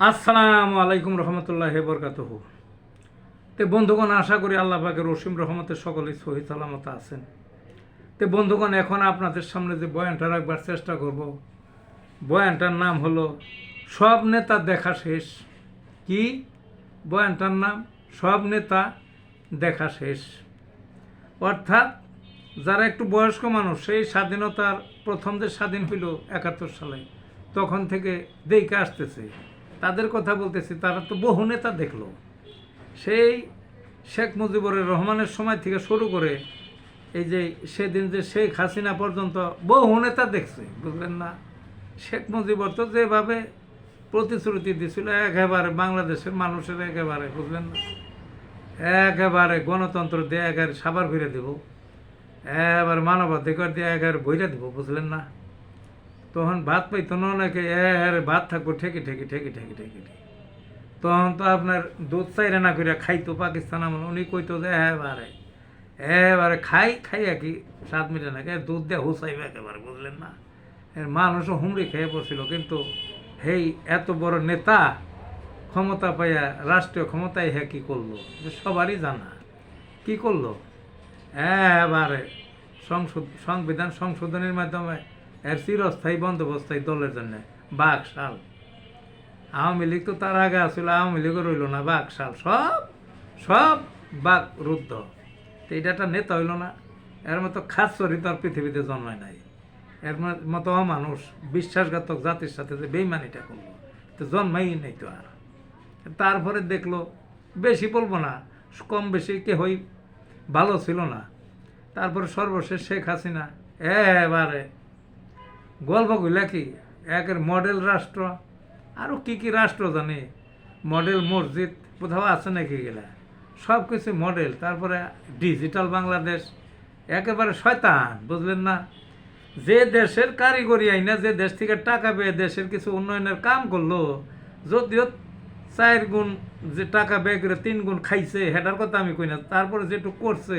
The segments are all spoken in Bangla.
আসসালামু আলাইকুম রহমতুল্লাহ বরকাতহ। তে বন্ধুগণ, আশা করি আল্লাহ পাকের রসিম রহমতের সকলেই সহি সালামত আছেন। তে বন্ধুগণ, এখন আপনাদের সামনে যে বয়ানটা রাখবার চেষ্টা করব, বয়ানটার নাম হলো, সব নেতা দেখা শেষ। কি? বয়ানটার নাম, সব নেতা দেখা শেষ। অর্থাৎ, যারা একটু বয়স্ক মানুষ, সেই স্বাধীনতার প্রথম যে স্বাধীন হইল একাত্তর সালে, তখন থেকে দেখে আসতেছে। তাদের কথা বলতেছি, তারা তো বহু নেতা দেখল। সেই শেখ মুজিবুর রহমানের সময় থেকে শুরু করে এই যে সেদিন যে শেখ হাসিনা পর্যন্ত বহু নেতা দেখছে, বুঝলেন না? শেখ মুজিবর তো যেভাবে প্রতিশ্রুতি দিছিল, একেবারে বাংলাদেশের মানুষের একেবারে, বুঝলেন না? একেবারে গণতন্ত্র দিয়ে একেবারে সাবার ফিরে দেব এবার মানবাধিকার দিয়ে একেবারে বইরা দেবো, বুঝলেন না? তখন ভাত পাইতো না অনেকে এর ভাত থাকব, ঠেকে ঠেকে ঠেকে ঠেকে ঠেকে ঠেকে। তখন তো আপনার দুধ চাইরে না করে খাইতো পাকিস্তান আমল। উনি কইতো যে এবারে এবারে খাই খাই কি স্বাদ মিটে না। দুধ দিয়ে হুসাইবে একেবারে, বুঝলেন না? এর মানুষও হুমড়ি খেয়ে পড়ছিল, কিন্তু হেই, এত বড় নেতা ক্ষমতা পাইয়া, রাষ্ট্রীয় ক্ষমতায় হ্যাঁ কী করল? যে সবারই জানা। কি করল? এবারে সংসদ, সংবিধান সংশোধনের মাধ্যমে এর চিরস্থায়ী বন্দোবস্থায়ী দলের জন্য। বাঘ, শাল। আওয়ামী লীগ তো তার আগে আসলে আওয়ামী লীগও রইল না, বাঘ, শাল, সব সব বাঘ রুদ্ধ। তো এটা একটা নেতা হইল না। এর মতো খাস চরিত্র পৃথিবীতে জন্মায় নাই। এর মতো মানুষ বিশ্বাসঘাতক জাতির সাথে যে বেইমানিটা করল, তো জন্মাই নেই তো আর। তারপরে দেখল, বেশি বলব না, কম বেশি কেহই ভালো ছিল না। তারপরে সর্বশেষ শেখ হাসিনা, এবারে গল্প কইলা কি? একের মডেল রাষ্ট্র। আরও কি কি রাষ্ট্র জানি? মডেল মসজিদ, কোথাও আছে নাকি গেলা? সব কিছু মডেল তারপরে ডিজিটাল বাংলাদেশ, একেবারে শয়তান, বুঝলেন না? যে দেশের কারিগরি আইনা, যে দেশ থেকে টাকা পেয়ে দেশের কিছু উন্নয়নের কাম করল, যদিও চার গুণ যে টাকা ব্যয় করে তিন গুণ খাইছে হেটার কথা আমি কই না। তারপরে যেটু করছে,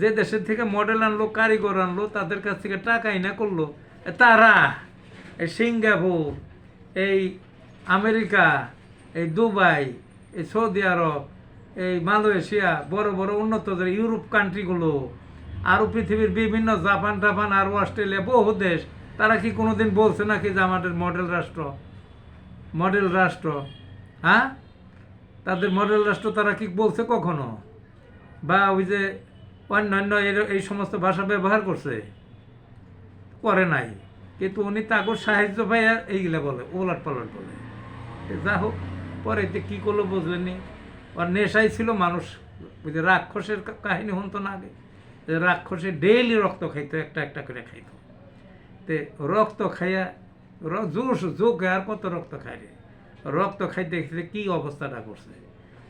যে দেশের থেকে মডেল আনলো, কারিগর আনলো, তাদের কাছ থেকে টাকা আইনা করল তারা এই সিঙ্গাপুর, এই আমেরিকা, এই দুবাই, এই সৌদি আরব, এই মালয়েশিয়া, বড় বড় উন্নত ইউরোপ কান্ট্রিগুলো আরও পৃথিবীর বিভিন্ন জাপান টাপান আর অস্ট্রেলিয়া, বহু দেশ, তারা কি কোনোদিন বলছে নাকি যে আমাদের মডেল রাষ্ট্র? মডেল রাষ্ট্র হ্যাঁ? তাদের মডেল রাষ্ট্র তারা কি বলছে কখনো? বা ওই যে অন্যান্য এই সমস্ত ভাষা ব্যবহার করছে? করে নাই। কিন্তু উনি তাকে সাহায্য পাইয়া এইগুলা বলে, ওলাট পালট বলে। যা হোক, পরে এতে কী করল বুঝলেনি ওর নেশাই ছিল মানুষ। ওই যে রাক্ষসের কাহিনী শুনতো না আগে? রাক্ষসে ডেইলি রক্ত খাইতো, একটা একটা করে খাইতো। তে রক্ত খাইয়া জোশ যোগে আর কত রক্ত খাই রে? রক্ত খাইতে খাইতে কি অবস্থাটা করছে?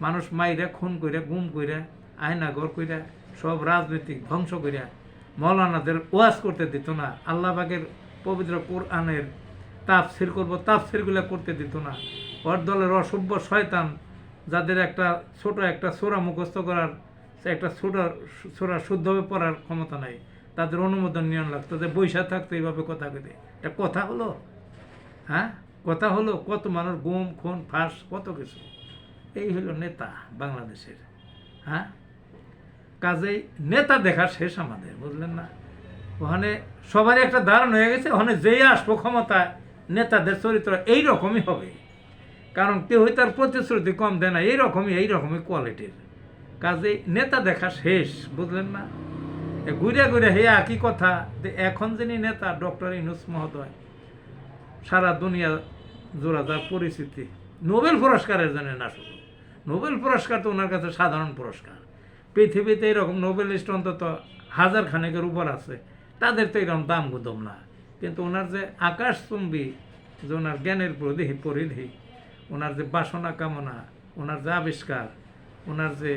মানুষ মাইরা, খুন কইরা, গুম কইরা আয়নাগর কইরা, সব রাজনৈতিক ধ্বংস কইরা মৌলানাদের ওয়াজ করতে দিত না। আল্লাহবাগের পবিত্র কোরআনের তাফসির করব, তাফসিরগুলো করতে দিত না। ওর দলের অসভ্য শয়তান, যাদের একটা ছোট একটা সোরা মুখস্থ করার একটা ছোট সোরা শুদ্ধভাবে পড়ার ক্ষমতা নাই, তাদের অনুমোদন নিয়ন লাগতো যে বৈশা থাকতো এইভাবে কথা কেটে এটা কথা হলো? হ্যাঁ? কথা হলো কত মানুষ গুম, খুন, ফাঁস, কত কিছু। এই হলো নেতা বাংলাদেশের। হ্যাঁ? কাজেই নেতা দেখা শেষ আমাদের, বুঝলেন না? ওখানে সবারই একটা ধারণ হয়ে গেছে, ওখানে যেই আসব ক্ষমতায় নেতাদের চরিত্র এই রকমই হবে। কারণ কেউ তার প্রতিশ্রুতি কম দেয় না, এইরকমই এইরকমই কোয়ালিটির কাজেই নেতা দেখা শেষ, বুঝলেন না? ঘুরে ঘুরে হে একই কথা, যে এখন যিনি নেতা, ডক্টর ইনুস মহোদয়, সারা দুনিয়া জোড়া যার পরিস্থিতি নোবেল পুরস্কারের জন্য না শুধু, নোবেল পুরস্কার তো ওনার কাছে সাধারণ পুরস্কার। পৃথিবীতে এরকম নোবেলিস্ট অন্তত হাজার খানেকের উপর আছে, তাদের তো এরকম দাম গুদম না। কিন্তু ওনার যে আকাশচুম্বী, যে ওনার জ্ঞানের পরিধি পরিধি, ওনার যে বাসনা কামনা, ওনার যে আবিষ্কার, ওনার যে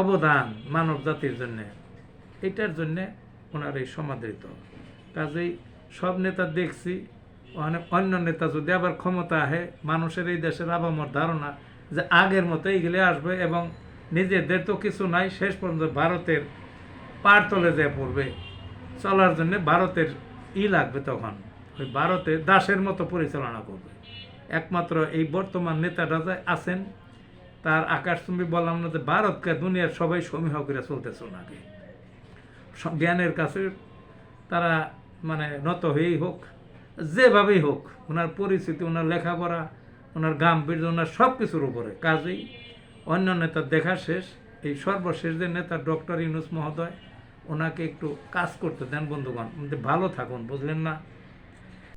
অবদান মানব জাতির জন্যে, এটার জন্যে ওনার এই সমাদৃত। কাজেই সব নেতা দেখছি অনেক অন্য নেতা যদি আবার ক্ষমতা আহে, মানুষের এই দেশের আবামর ধারণা যে আগের মতো এইগুলো আসবে এবং নিজেদের তো কিছু নাই, শেষ পর্যন্ত ভারতের পার তলে যে পড়বে। চলার জন্য ভারতের ই লাগবে তখন। ওই ভারতে দাসের মতো পরিচালনা করবে। একমাত্র এই বর্তমান নেতাটা যে আছেন। তার আকাশ তুমি বললাম না যে ভারতকে দুনিয়ার সবাই সমীহ করে চলতেছে ওনাকে। জ্ঞানের কাছে তারা মানে নত হয়েই হোক, যেভাবেই হোক, ওনার পরিস্থিতি ওনার লেখাপড়া, ওনার গাম্ভীর্য, ওনার সব কিছুর উপরে কাজেই অন্য নেতার দেখা শেষ, এই সর্বশেষ যে নেতা ডক্টর ইউনুস মহোদয়, ওনাকে একটু কাজ করতে দেন বন্ধুগণ। ভালো থাকুন, বুঝলেন না?